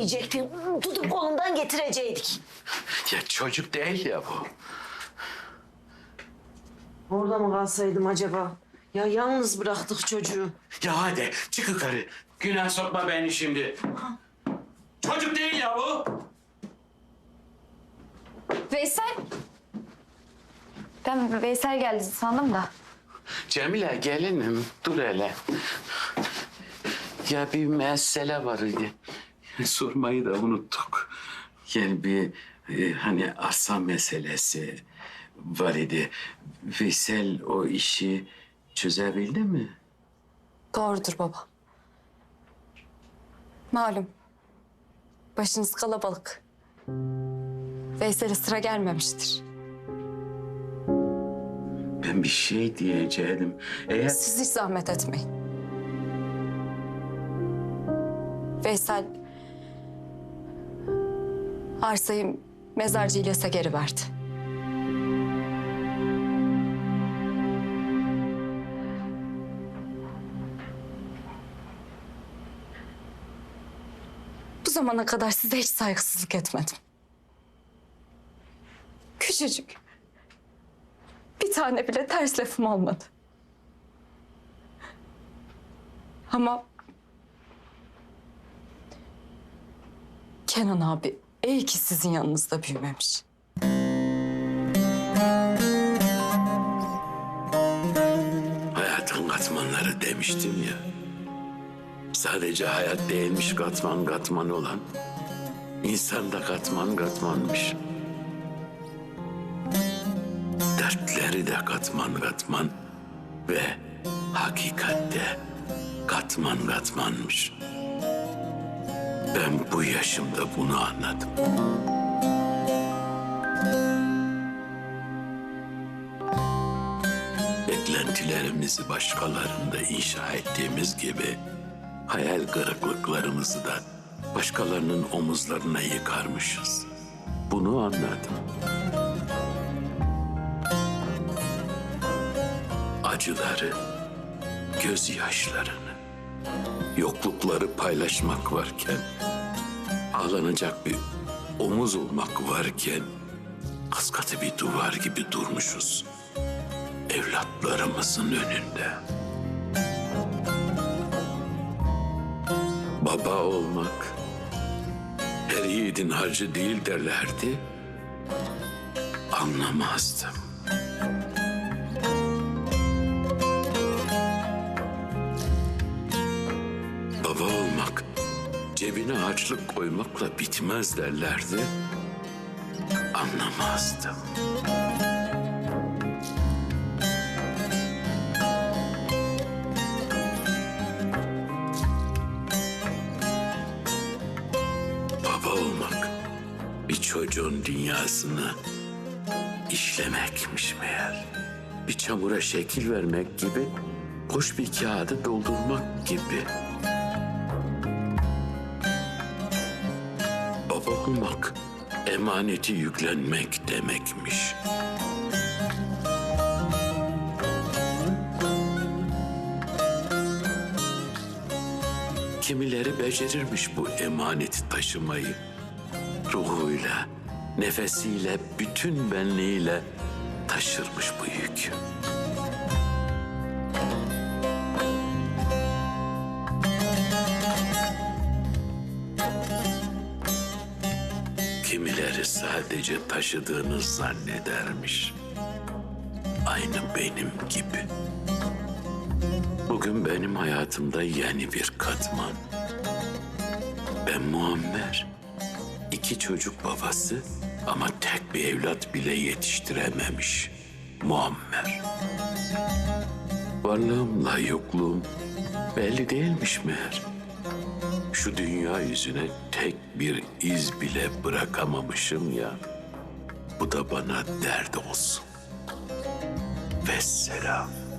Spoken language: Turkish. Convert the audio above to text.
vermeyecektin. Tutup kolundan getirecektik. Ya çocuk değil ya bu. Orada mı kalsaydım acaba? Ya yalnız bıraktık çocuğu. Ya hadi çık yukarı. Günah sokma beni şimdi. Çocuk değil ya bu. Veysel. Ben Veysel geldi sandım da. Cemile gelinim dur hele. Ya bir mesele var idi. Sormayı da unuttuk. Yani bir e, hani arsa meselesi var idi. Veysel o işi çözebildi mi? Doğrudur baba. Malum. Başınız kalabalık. Veysel'e sıra gelmemiştir. Ben bir şey diyeceğim. Eğer Siz hiç zahmet etmeyin. Veysel arsayı mezarcı İlyas'a geri verdi. Bu zamana kadar size hiç saygısızlık etmedim. Küçücük. Bir tane bile ters lafım olmadı. Ama Kenan abi iyi ki sizin yanınızda büyümemiş. hayatın katmanları demiştim ya. Sadece hayat değilmiş katman katman olan. İnsan da katman katmanmış. Dertleri de katman katman ve hakikatte katman katmanmış. Ben bu yaşımda bunu anladım. Beklentilerimizi başkalarında inşa ettiğimiz gibi hayal kırıklıklarımızı da başkalarının omuzlarına yıkarmışız. Bunu anladım. Acıları, gözyaşlarını, yoklukları paylaşmak varken, ağlanacak bir omuz olmak varken, kaskatı bir duvar gibi durmuşuz evlatlarımızın önünde. Baba olmak her yiğidin harcı değil derlerdi. Anlamazdım. Cebine harçlık koymakla bitmez derlerdi. Anlamazdım. Baba olmak bir çocuğun dünyasını işlemekmiş meğer. Bir çamura şekil vermek gibi, boş bir kağıdı doldurmak gibi. Olmak emaneti yüklenmek demekmiş. Kimileri becerirmiş bu emaneti taşımayı. Ruhuyla, nefesiyle, bütün benliğiyle taşırmış bu yükü. Kimileri sadece taşıdığını zannedermiş. Aynı benim gibi. Bugün benim hayatımda yeni bir katman. Ben Muammer. iki çocuk babası ama tek bir evlat bile yetiştirememiş. Muammer. Varlığımla yokluğum belli değilmiş meğer. Şu dünya yüzüne tek bir iz bile bırakamamışım ya. Bu da bana dert olsun. Vesselam.